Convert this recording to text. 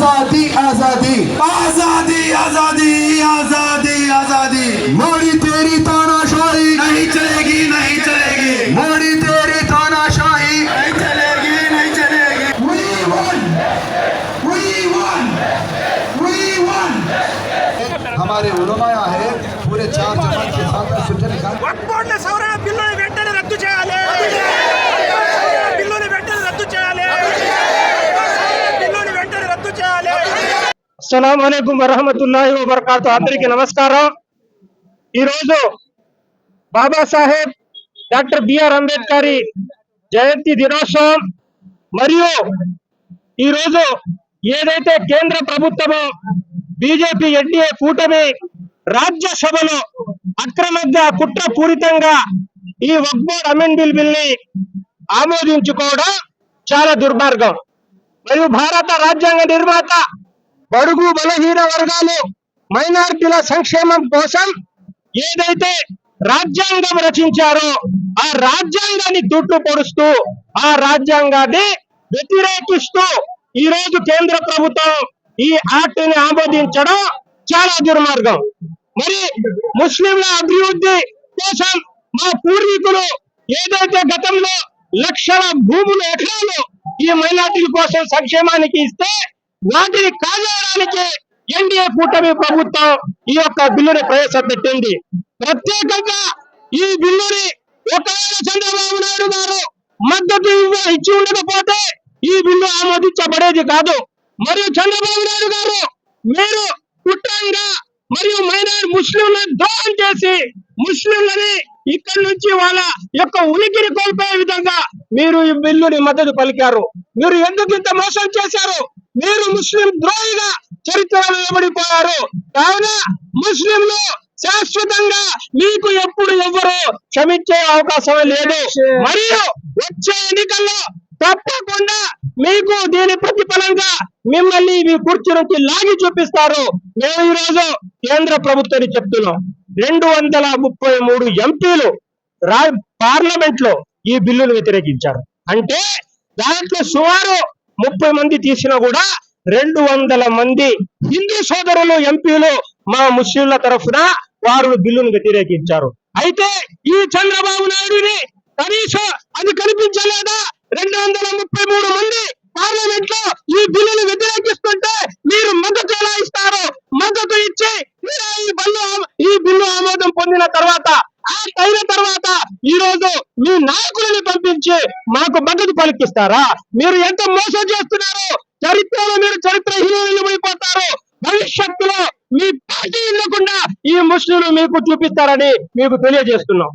आज़ादी आज़ादी। आज़ादी आज़ादी आज़ादी आज़ादी। मोड़ी तेरी तानाशाही। नहीं चलेगी नहीं चलेगी। मोड़ी तेरी तानाशाही। नहीं चलेगी नहीं चलेगी। We won! We won! We won! हमारे उलमाया है पूरे चार जमात के साथ सुजन खान అస్సలం అయికం వరహమతుల్లాహి వబర్కాతు. అందరికీ నమస్కారం. ఈరోజు బాబాసాహెబ్ డాక్టర్ బిఆర్ అంబేద్కర్ జయంతి దినోత్సవం మరియు ఈరోజు ఏదైతే కేంద్ర ప్రభుత్వము బీజేపీ ఎన్డీఏ కూటమి రాజ్యసభలో అక్రమంగా కుట్రపూరితంగా ఈ వక్బోర్డ్ అమెండ్మెంట్ బిల్ని ఆమోదించుకోవడం చాలా దుర్మార్గం. మరియు భారత రాజ్యాంగ నిర్మాత బడుగు బలహీన వర్గాలు మైనారిటీల సంక్షేమం కోసం ఏదైతే రాజ్యాంగం రచించారో ఆ రాజ్యాంగాన్ని తుట్టు పొడుస్తూ ఆ రాజ్యాంగాన్ని వ్యతిరేకిస్తూ ఈ రోజు కేంద్ర ప్రభుత్వం ఈ యాక్ట్ ఆమోదించడం చాలా దుర్మార్గం. మరి ముస్లింల అభివృద్ధి కోసం మా పూర్వీకులు ఏదైతే గతంలో లక్షల భూములు ఎకరాలు ఈ మైనార్టీల కోసం సంక్షేమానికి ఇస్తే వాటిని కాజేయడానికి ఎన్డీఏ కూటమి ప్రభుత్వం ఈ యొక్క బిల్లుని ప్రవేశపెట్టింది. ప్రత్యేకంగా ఈ బిల్లుని ఒకవేళ చంద్రబాబు నాయుడు గారు మద్దతు ఇవ్వ- ఇచ్చి ఉండకపోతే ఈ బిల్లు ఆమోదించబడేది కాదు. మరియు చంద్రబాబు నాయుడు గారు మీరు కుట్రంగా మరియు మైనార్ ముస్లింలను ద్రోహం చేసి ముస్లింలని ఇక్కడి నుంచి వాళ్ళ యొక్క ఉనికిని కోల్పోయే విధంగా మీరు ఈ బిల్లుని మద్దతు పలికారు. మీరు ఎందుకు ఇంత మోసం చేశారు? మీరు ముస్లిం ద్రోహిగా చరిత్రలో నిలబడిపోయారు. కావున ముస్లింలు శాశ్వతంగా మీకు ఎప్పుడు ఎవ్వరు క్షమించే అవకాశం లేదు. మరియు వచ్చే ఎన్నికల్లో తప్పకుండా మీకు దీని ప్రతిఫలంగా మిమ్మల్ని మీ కుర్చీ నుంచి లాగి చూపిస్తారు. మేము ఈరోజు రోజు కేంద్ర ప్రభుత్వాన్ని చెప్తున్నాం. రెండు వందల ముప్పై మూడు ఎంపీలు రా పార్లమెంట్లో ఈ బిల్లును వ్యతిరేకించారు. అంటే దాంట్లో సుమారు ముప్పై మంది తీసినా కూడా రెండు వందల మంది హిందూ సోదరులు ఎంపీలు మా ముస్లింల తరఫున వారు బిల్లును వ్యతిరేకించారు. అయితే ఈ చంద్రబాబు నాయుడిని కనీసం అది కనిపించలేదా? రెండు వందల ముప్పై మూడు మంది పార్లమెంట్లో ఈ బిల్లును వ్యతిరేకిస్తుంటే మీరు మద్దతు ఎలా ఇస్తారు? మద్దతు ఇచ్చి ఈ బిల్లు ఈ బిల్లు ఆమోదం పొందిన తర్వాత అయిన తర్వాత ఈ రోజు మీ నాయకులని పంపించి మాకు మద్దతు పలికిస్తారా? మీరు ఎంత మోసం చేస్తున్నారు చరిత్రలో మీరు చరిత్రహీనులు అయిపోతారు. భవిష్యత్తులో మీ పార్టీ ఇవ్వకుండా ఈ ముస్లింలు మీకు చూపిస్తారని మీకు తెలియజేస్తున్నాం.